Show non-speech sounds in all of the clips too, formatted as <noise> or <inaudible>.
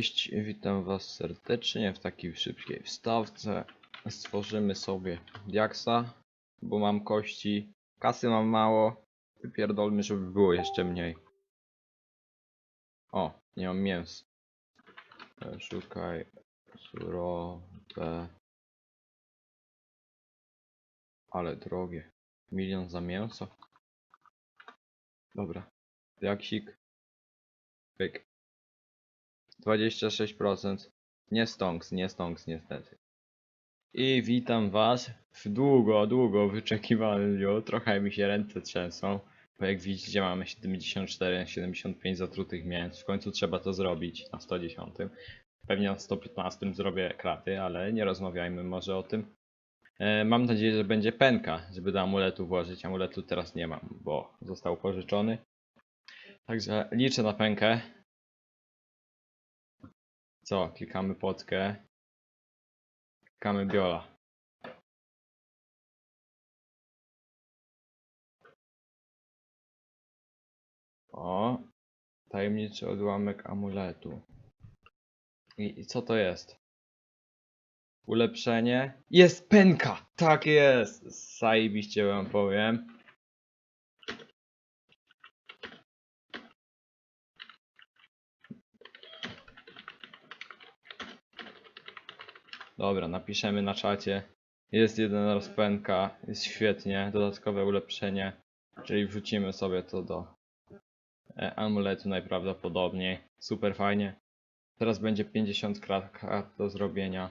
Cześć, witam was serdecznie w takiej szybkiej wstawce. Stworzymy sobie diaksa, bo mam kości, kasy mam mało. Wypierdolmy, żeby było jeszcze mniej. O, nie mam mięs. E, Szukaj surowe. Ale drogie. Milion za mięso. Dobra. Diaksik. Pyk. 26%. Nie stonks, nie stonks niestety. I witam was w długo, długo wyczekiwanym dniu. Trochę mi się ręce trzęsą. Bo jak widzicie mamy 74, 75 zatrutych mięs. W końcu trzeba to zrobić na 110. Pewnie na 115 zrobię kraty, ale nie rozmawiajmy może o tym. E, mam nadzieję, że będzie penka, żeby do amuletu włożyć. Amuletu teraz nie mam, bo został pożyczony. Także liczę na pękę. Co? Klikamy potkę. Klikamy biola. O! Tajemniczy odłamek amuletu. I, I co to jest? Ulepszenie? Jest pęka! Tak jest! Zajebiście wam powiem. Dobra, napiszemy na czacie. Jest jeden rozpęka, jest świetnie, dodatkowe ulepszenie, czyli wrzucimy sobie to do e, amuletu najprawdopodobniej. Super fajnie. Teraz będzie 50 krat kart do zrobienia.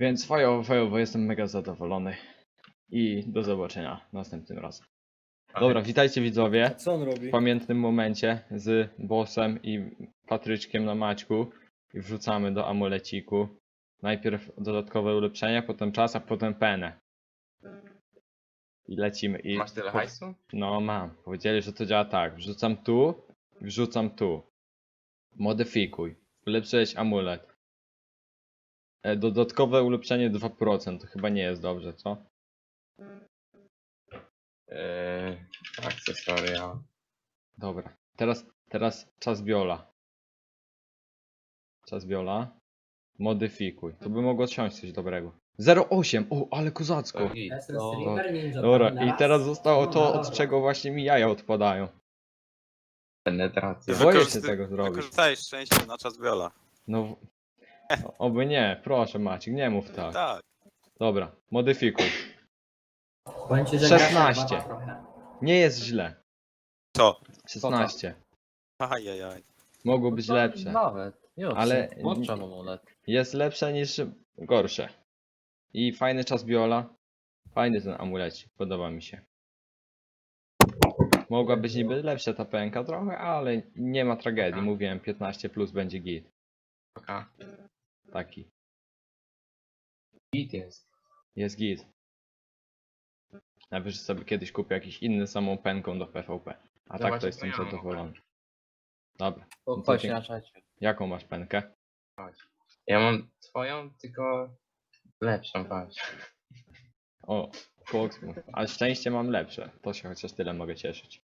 Więc fajowo, fajowo, jestem mega zadowolony. I do zobaczenia następnym razem. Dobra, witajcie widzowie co on robi? w pamiętnym momencie z bossem i Patryczkiem na Maćku i wrzucamy do amuleciku. Najpierw dodatkowe ulepszenia, potem czas, a potem penę. I lecimy. I Masz tyle po- hajsu? No mam. Powiedzieli, że to działa tak. Wrzucam tu, wrzucam tu. Modyfikuj. Ulepszyłeś amulet. E, dodatkowe ulepszenie 2%. To chyba nie jest dobrze, co? Eee, akcesoria. Dobra. Teraz, teraz czas biola. Czas biola. Modyfikuj. To by mogło siąść coś dobrego. 0,8! O, ale kozacko! Jestem to- streamer ninja. Dobra, i raz. teraz zostało No, to, od czego właśnie mi jaja odpadają. Penetracja. Boję się Wykorzysty- tego zrobić. Wykorzystaj szczęście na czas Viola. No, w- o- oby nie, proszę Maciek, nie mów tak. Tak. Dobra, modyfikuj. Powiem ci, że 16. gra się chyba trochę. Nie jest źle. Co? 16. Ajajaj. Mogło być No lepsze. Nawet. Już, Ale- ale... Włączam amulet. Jest lepsze niż gorsze. I fajny czas biola. Fajny ten amulecik, podoba mi się. Mogła być niby lepsza ta pęka trochę, ale nie ma tragedii. Mówiłem 15 plus będzie git. Taki. Git jest. Jest git. Najwyżej sobie kiedyś kupię jakiś inny samą pęką do PvP. A tak to jestem ja mam zadowolony. Dobra. No to Chodź dzięki. na czacie. Jaką masz pękę? Ja mam twoją, tylko lepszą, patrz. O, Fox, ale szczęście mam lepsze. To się chociaż tyle mogę cieszyć.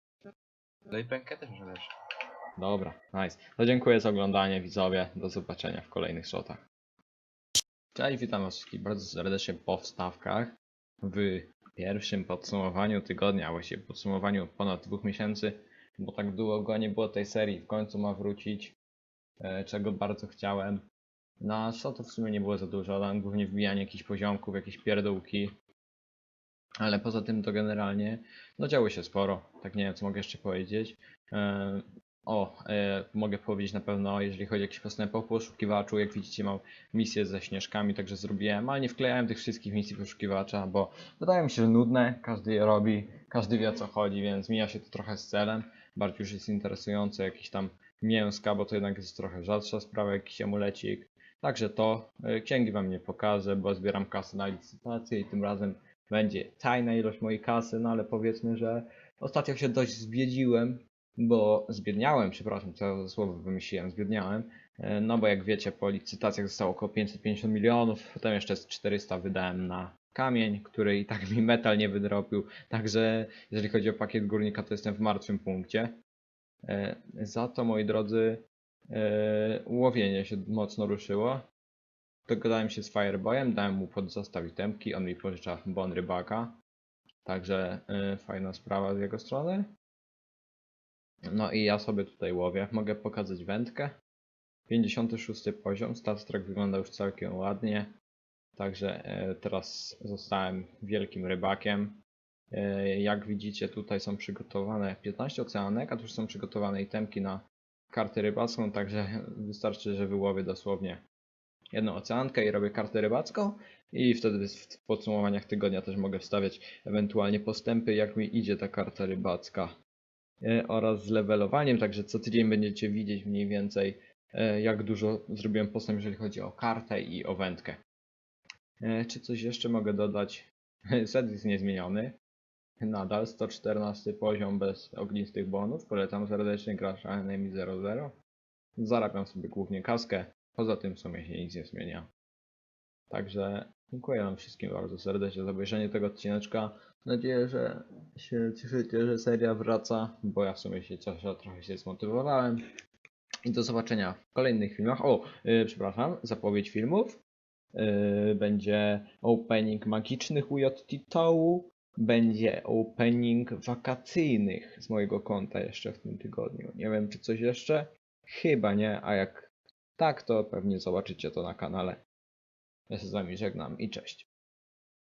No i pękę też może lepszą. Dobra, nice. To dziękuję za oglądanie widzowie. Do zobaczenia w kolejnych shotach. Cześć, witam was wszystkich bardzo serdecznie po wstawkach. W pierwszym podsumowaniu tygodnia, a właściwie podsumowaniu ponad dwóch miesięcy, bo tak długo nie było tej serii, w końcu ma wrócić, e, czego bardzo chciałem. Na shotów w sumie nie było za dużo, tam głównie wbijanie jakichś poziomków, jakieś pierdółki. Ale poza tym to generalnie, no działo się sporo, tak nie wiem co mogę jeszcze powiedzieć. O, e, mogę powiedzieć na pewno, jeżeli chodzi o jakiś postęp po poszukiwaczu, jak widzicie mam misję ze śnieżkami, także zrobiłem, ale nie wklejałem tych wszystkich misji poszukiwacza, bo wydaje mi się, że nudne, każdy je robi, każdy wie o co chodzi, więc mija się to trochę z celem, bardziej już jest interesujące jakieś tam mięska, bo to jednak jest trochę rzadsza sprawa, jakiś amulecik. Także to, e, księgi wam nie pokażę, bo zbieram kasę na licytację i tym razem będzie tajna ilość mojej kasy, no ale powiedzmy, że ostatnio się dość zbiedziłem, bo zbiedniałem, przepraszam, za słowo wymyśliłem, zbiedniałem, e, no bo jak wiecie, po licytacjach zostało około 550 milionów, potem jeszcze z 400 wydałem na kamień, który i tak mi metal nie wydropił, także jeżeli chodzi o pakiet górnika, to jestem w martwym punkcie. E, Za to, moi drodzy, Yy, łowienie się mocno ruszyło. Dogadałem się z Fireboyem, dałem mu pod zastaw itemki, on mi pożycza bon rybaka. Także fajna sprawa z jego strony. No i ja sobie tutaj łowię. Mogę pokazać wędkę. 56 poziom. Star Trek wygląda już całkiem ładnie. Także e, teraz zostałem wielkim rybakiem. E, Jak widzicie tutaj są przygotowane 15 oceanek, a tu już są przygotowane itemki na kartę rybacką, także wystarczy, że wyłowię dosłownie jedną oceankę i robię kartę rybacką i wtedy w podsumowaniach tygodnia też mogę wstawiać ewentualnie postępy, jak mi idzie ta karta rybacka oraz z levelowaniem, także co tydzień będziecie widzieć mniej więcej e, jak dużo zrobiłem postęp, jeżeli chodzi o kartę i o wędkę. E, Czy coś jeszcze mogę dodać? <laughs> Jest niezmieniony. Nadal 114 poziom bez ognistych bonów. Polecam serdecznie gracza Enemy 00. Zarabiam sobie głównie kaskę. Poza tym w sumie się nic nie zmienia. Także dziękuję wam wszystkim bardzo serdecznie za obejrzenie tego odcineczka. Mam nadzieję, że się cieszycie, że seria wraca, bo ja w sumie się cieszę, trochę się zmotywowałem. I do zobaczenia w kolejnych filmach. O, yy, przepraszam, zapowiedź filmów. Yy, będzie opening magicznych UJT Towu, będzie opening wakacyjnych z mojego konta jeszcze w tym tygodniu. Nie wiem, czy coś jeszcze? Chyba nie, a jak tak, to pewnie zobaczycie to na kanale. Ja się z wami żegnam i cześć.